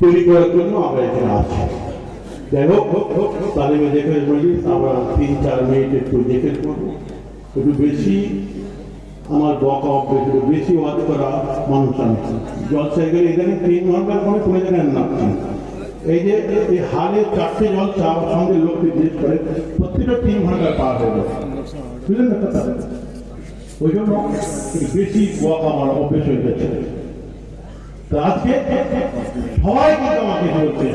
তৈরি করার জন্য আমরা এখানে আছি। যাই হোক তালিমে দেখে বলি আমরা তিন, চার মিনিট একটু দেখে করব একটু বেশি আমার বকা একটু বেশি ওয়াজ করা মানুষ আমি। জলসায় গেলে এখানে তিন ঘণ্টার পরে কোনো জায়গায় নামছি এই যে, এই হালে চারটে জল চাওয়ার সঙ্গে লোককে জিজ্ঞেস করে প্রত্যেকটা তিন ঘণ্টা পার যাবে। বুঝলেন ওই জন্য বেশি ওয়াক আমার অভ্যেস হয়ে গেছে আজকে সবাই কিন্তু আমাকে বলছে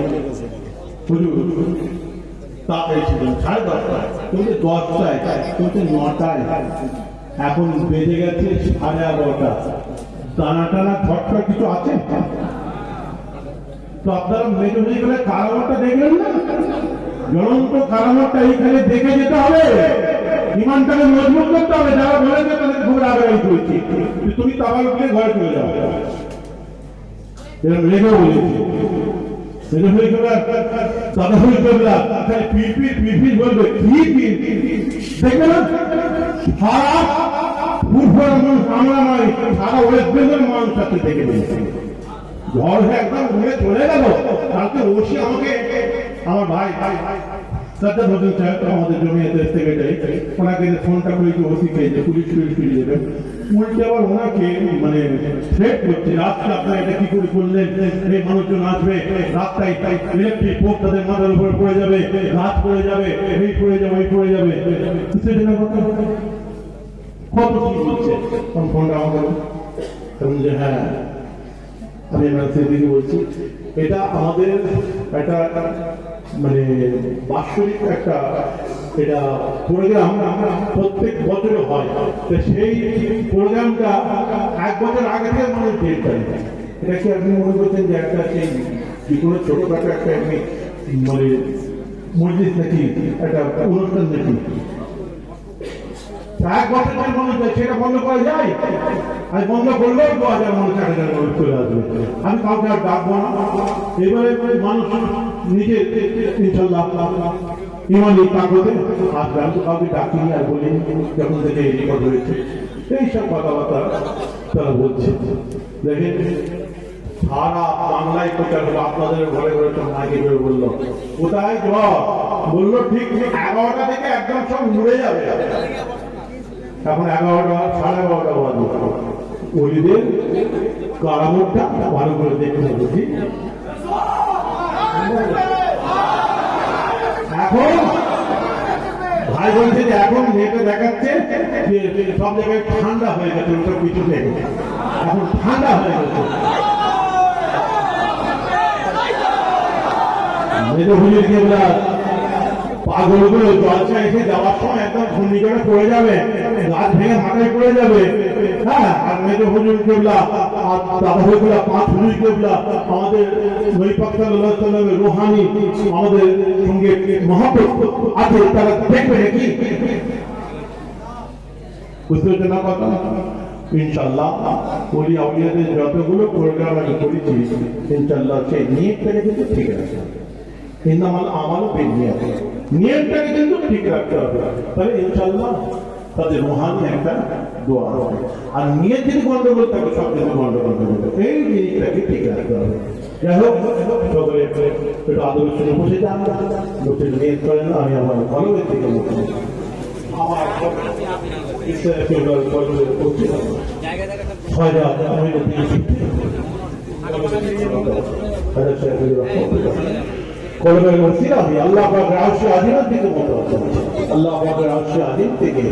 বেজে গেছে সাড়ে এগারোটা। টানা টানা ঝটকা কিছু আছে? তো আপনারা মেজো হয়ে গেলে কারামতটা দেখলেন না? জ্বলন্ত কারামতটা এইখানে দেখে যেতে হবে। ইমানটাকে মজবুত করতে হবে। যারা বলে যে তাদের রাগারাগি করছি তুমি তাবার উঠলে ঘরে চলে যাবে আমাদের জমিয়াতের সেক্রেটারি ওনাকে ফোনটা করে ওসি পেয়েছে পুলিশ পুলিশ ফিরে দেবে উল্টে আবার ওনাকে মানে থ্রেট করছে। রাত্রে আপনারা এটা কি করে করলেন? এই মানুষজন আসবে, রাস্তায় তাই ইলেকট্রিক পোক তাদের মাথার উপরে পড়ে যাবে, রাত পড়ে যাবে, এই পড়ে যাবে এই পড়ে যাবে। সেটা কথা কত? কি বলছে তখন ফোনটা আমাকে তখন যে হ্যাঁ আমি এবার সেদিকে বলছি, এটা আমাদের একটা মানে বাৎসরিক একটা এটা প্রোগ্রাম প্রত্যেক বছরে হয়। তো সেই প্রোগ্রামটা এক বছর আগে থেকে মানুষ ডেট পায় এটা কি আপনি মনে করছেন যে একটা সেই যে কোনো ছোটোখাটো একটা মানে মসজিদ নাকি একটা অনুষ্ঠান নাকি? এক বছর বন্ধ করা যায়? বন্ধ করলেও মানুষ এক কাউকে আর ডাকবো না। এবারে মানুষ নিজে ইনশাল্লাহ ইমানি তাকতে আসবে। আমি তো কাউকে ডাকিনি আর বলিনি, যখন থেকে এই রেকর্ড হয়েছে। এইসব কথাবার্তা তারা বলছে। দেখেন, সারা বাংলায় প্রচার হলো আপনাদের ঘরে ঘরে সব বলল, কোথায় বলল, ঠিক ঠিক, এগারোটা থেকে একদম সব উড়ে যাবে। এখন এগারোটা, সাড়ে এগারোটা বাজে ওলিদের কারামতটা ভালো করে দেখতে বুঝি এখন ভাই বলছে যে এখন মেয়েটা দেখাচ্ছে সব জায়গায় ঠান্ডা হয়ে গেছে, ওটা কিছু নেই। এখন ঠান্ডা হয়ে গেছে। বুঝিয়ে দিয়ে পাগলগুলো জলসা এসে যাওয়ার সময় একদম ঘূর্ণিঝড়ে পড়ে যাবে গাছ ভেঙে মাথায় পড়ে যাবে। হ্যাঁ আর মেজো হুজুর কেবলা, আর দাদা হুজুরা পাঁচ হুজুর কেবলা, আমাদের নৈপাক্ষালের রোহানি, আমাদের সঙ্গে মহাপ্রভ আছে তারা দেখবে নাকি? বুঝতে হচ্ছে না কথা? ইনশাল্লাহ ওলি আউলিয়াদের যতগুলো প্রোগ্রাম আমি করেছি ইনশাল্লাহ সেই নিয়তটাকে কিন্তু ঠিক আছে। ইন্নামাল আমাল বিনিয়াত নিয়তটাকে কিন্তু ঠিক রাখতে হবে। তাহলে ইনশাআল্লাহ তাদের মহান একটা দোয়া হবে। আর নিয়ত গন্ডগোল থাকে সব কিছু গন্ডগোল হয়ে এই জিনিসটাকে ঠিক রাখতে হবে। আমি আমার আমার করবেন ওসিলা আমি আল্লাহ পাকের আরশে আজিমের দিকে মতো আল্লাহ পাকের আরশে আজিম থেকে